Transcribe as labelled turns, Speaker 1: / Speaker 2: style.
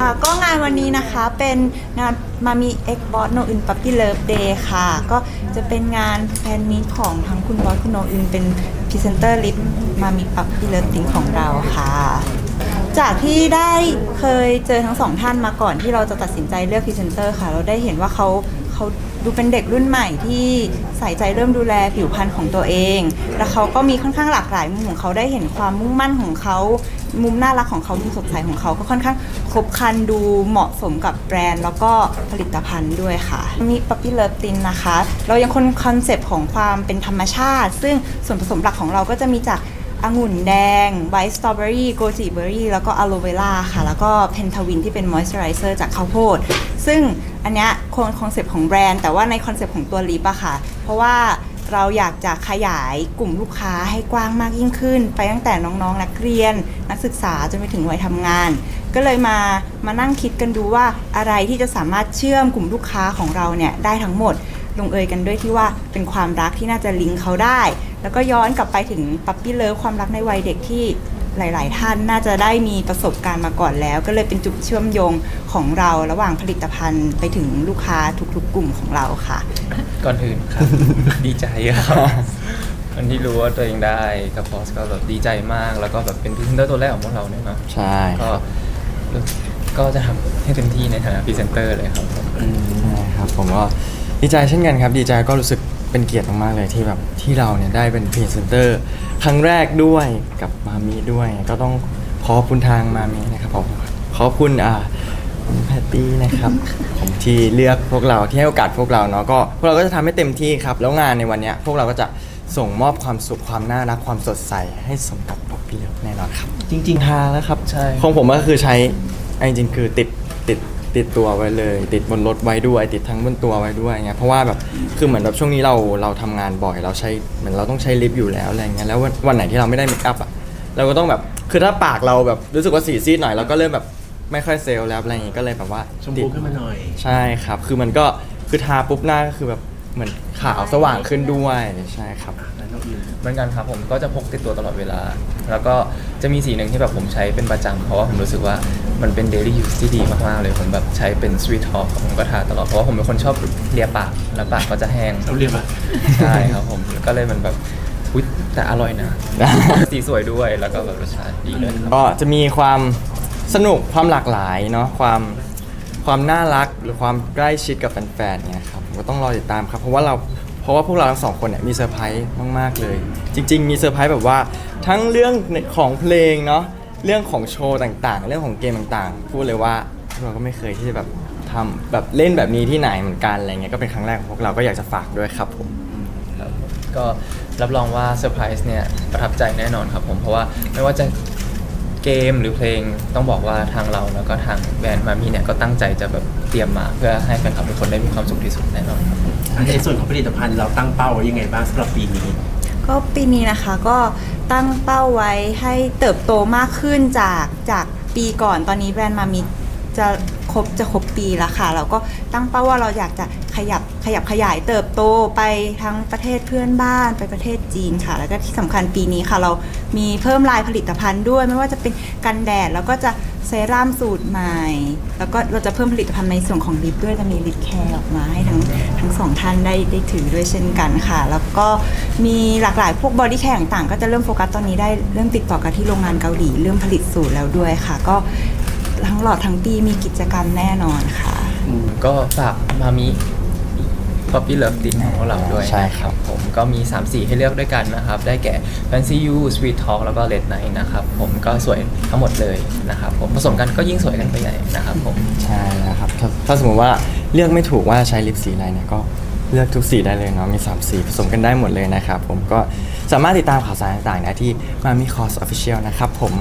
Speaker 1: ค่ะก็งานวันนี้นะคะเป็นงานมามี X Boss No In Puppy Love Day ค่ะ ก็จะเป็นงานแฟนมีตของทั้งคุณบอสคุณโนอินเป็นพรีเซนเตอร์ลิปมามีปัปปี้เลิฟติงของเราค่ะ จากที่ได้เคยเจอทั้งสองท่านมาก่อนที่เราจะตัดสินใจเลือกพรีเซนเตอร์ค่ะ เราได้เห็นว่าเขาเขา ดูเป็นเด็กรุ่นใหม่ที่ใส่ใจเริ่มดูแลผิวพรรณของตัวเอง แล้วเขาก็มีค่อนข้างหลากหลายมุมของเขาได้เห็นความมุ่งมั่นของเขา มุมน่ารักของเขามุมสดใสของเขาก็ค่อนข้างครบครันดูเหมาะสมกับแบรนด์แล้วก็ผลิตภัณฑ์ด้วยค่ะ มีปั๊ปปี้เลิฟตินนะคะ เรายังคงคอนเซปต์ของความเป็นธรรมชาติ ซึ่งส่วนผสมหลักของเราก็จะมีจากองุ่นแดงไวท์สตรอเบอรี่โกจิเบอรี่แล้วก็อะโลเวล่าค่ะ แล้วก็เพนทาวินที่เป็นมอยส์เจอไรเซอร์จากข้าวโพด ซึ่งอันเนี้ยคงคอนเซปต์ของแบรนด์ แต่ว่าในคอนเซปต์ของตัวลิปอะค่ะ เพราะว่าเราอยากจะขยายกลุ่มลูกค้าให้กว้างมากยิ่งขึ้น ไปตั้งแต่น้องๆ นักเรียน นักศึกษาจนไปถึงวัยทำงาน ก็เลยมามานั่งคิดกันดูว่าอะไรที่จะสามารถเชื่อมกลุ่มลูกค้าของเราเนี่ยได้ทั้งหมดลงเอยกันด้วยที่ว่าเป็นความรักที่น่าจะลิงก์เขาได้ แล้วก็ย้อนกลับไปถึงปั๊ปปี้เลิฟความรักในวัยเด็กที่ หลาย ๆ ท่านน่าจะได้มีประสบการณ์มาก่อนแล้ว ก็เลยเป็นจุดเชื่อมโยงของเราระหว่างผลิตภัณฑ์ไปถึงลูกค้าทุก ๆ กลุ่มของเราค่ะ
Speaker 2: ก่อนอื่นครับ ดีใจครับวันที่รู้ว่าตัวเองได้กับพอสก็แบบดีใจมาก แล้วก็แบบเป็นพรีเซนเตอร์ตัวแรกของพวกเราเนี่ยเนาะ
Speaker 3: ใช่
Speaker 2: ก็ก็จะทำให้เต็มที่ในฐานะพรีเซนเตอร์เลยครับผม
Speaker 3: ใช่ครับผมก็ดีใจเช่นกันครับ ดีใจก็รู้สึก เป็นเกียรติมากๆเลยที่แบบที่เราเนี่ยได้เป็นพรีเซนเตอร์ครั้งแรกด้วยกับมามีด้วย ก็ต้องขอบคุณทางมามีนะครับผมขอบคุณอ่าคุณแพตตี้นะครับผมที่เลือกพวกเราที่ให้โอกาสพวกเราเนาะก็พวกเราก็จะทำให้เต็มที่ครับ แล้วงานในวันเนี้ยพวกเราก็จะส่งมอบความสุขความน่ารักความสดใสให้สมกับป๊อปปี้เลิฟแน่นอนครับ จริงๆทาแล้วครับ
Speaker 2: ใช่
Speaker 3: ของผมก็คือใช้อันจริงๆคือติดติด ติดตัวไว้เลย ติดบนรถไว้ด้วย ติดทั้งบนตัวไว้ด้วยเงี้ยเพราะว่าแบบคือเหมือนแบบช่วงนี้เราเราทำงานบ่อยเราใช้เหมือนเราต้องใช้ลิปอยู่แล้วอะไรเงี้ยแล้ววันวันไหนที่เราไม่ได้เมคอัพอะเราก็ต้องแบบคือถ้าปากเราแบบรู้สึกว่าสีซีดหน่อยเราก็เริ่มแบบไม่ค่อยเซลล์แล้วอะไรเงี้ยก็เลยแบบว่า
Speaker 4: ชม
Speaker 3: ติ
Speaker 4: พู
Speaker 3: ด
Speaker 4: ขึ้นมาหน่อย
Speaker 3: ใช่ครับ คือมันก็คือทาปุ๊บหน้าก็คือแบบเหมือนขาวสว่างขึ้นด้วย ใช่ครับ
Speaker 4: แล้วน้องอิน
Speaker 2: เหมือนกันครับผมก็จะพกติดตัวตลอดเวลา แล้วก็จะมีสีหนึ่งที่แบบผมใช้เป็นประจำเพราะว่าผมรู้สึกว่ามันเป็น daily use ที่ดีมากๆเลยผมแบบใช้เป็น sweet talk ผมก็ทาตลอดเพราะว่าผมเป็นคนชอบเลียปากแล้วปากก็จะแห้ง
Speaker 4: เราเรียกว่า
Speaker 2: ใช่ครับผมก็เลยมันแบบอุ๊ยแต่อร่อยนะ สีสวยด้วยแล้วก็แบบรสชาติดีด้วยครับ
Speaker 3: ก็จะมีความสนุกความหลากหลายเนาะความความน่ารักหรือความใกล้ชิดกับแฟนๆเนี่ยครับก็ต้องรอติดตามครับ เพราะว่าเรา เพราะว่าพวกเราทั้งสองคนเนี่ยมีเซอร์ไพรส์มากๆเลย จริง ๆ มีเซอร์ไพรส์แบบว่าทั้งเรื่องของเพลงเนาะเรื่องของโชว์ต่างๆ เรื่องของเกมต่างๆ พูดเลยว่าพวกเราก็ไม่เคยที่จะแบบทำแบบเล่นแบบนี้ที่ไหนเหมือนกันอะไรเงี้ยก็เป็นครั้งแรกของพวกเราก็อยากจะฝากด้วยครับผม
Speaker 2: ก็รับรองว่าเซอร์ไพรส์เนี่ยประทับใจแน่นอนครับผมเพราะว่าไม่ว่าจะ เกมหรือเพลงต้องบอกว่าทางเราแล้วก็ทางแบรนด์มามีเนี่ยก็ตั้งใจจะแบบเตรียมมา เพื่อให้แฟนคลับทุกคนได้มีความสุขที่สุดแน่นอนครับ
Speaker 4: ในส่วนของผลิตภัณฑ์เราตั้งเป้าไว้ยังไงบ้างสำหรับปีนี้
Speaker 1: ก็ปีนี้นะคะก็ตั้งเป้าไว้ให้เติบโตมากขึ้นจากจากปีก่อนตอนนี้แบรนด์มามีจะครบจะครบปีแล้วค่ะ เราก็ตั้งเป้าว่าเราอยากจะข ยับขยับขยายเติบโตไปทั้งประเทศเพื่อนบ้านไปประเทศจีนค่ะ แล้วก็ที่สำคัญปีนี้ค่ะ เรามีเพิ่มลายผลิตภัณฑ์ด้วย ไม่ว่าจะเป็นกันแดดแล้วก็จะเซรั่มสูตรใหม่ แล้วก็เราจะเพิ่มผลิตภัณฑ์ในส่วนของลิปด้วยจะมีลิปแคร์ออกมาให้ทั้งทั้งสองท่านได้ได้ถือด้วยเช่นกันค่ะ แล้วก็มีหลากหลายพวกบอดี้แคร์ต่างๆก็จะเริ่มโฟกัสตอนนี้ได้เริ่มติดต่อกันที่โรงงานเกาหลีเริ่มผลิตสูตรแล้วด้วยค่ะ ก็ทั้งหลอดทั้งปีมีกิจกรรมแน่นอนค่ะ
Speaker 2: ก็ฝากมามี ป๊อปปี้เลิฟติดของพวกเราด้วย
Speaker 3: ใช่ครับ
Speaker 2: ผมก็มี 3 สีให้เลือกด้วยกันนะครับ ได้แก่ Fancy You Sweet Talk แล้วก็ Red Night นะครับ ผมก็สวยทั้งหมดเลยนะครับผมผสมกันก็ยิ่งสวยกันไปใหญ่นะครับผม
Speaker 3: ใช่แล้วครับถ้าถ้าสมมติว่าเลือกไม่ถูกว่าใช้ลิปสีอะไรเนี่ยก็เลือกทุกสีได้เลยเนาะมี 3 สีผสมกันได้หมดเลยนะครับผมก็สามารถติดตามข่าวสารต่างๆได้ที่มามีคอร์สออฟฟิเชียลนะครับผม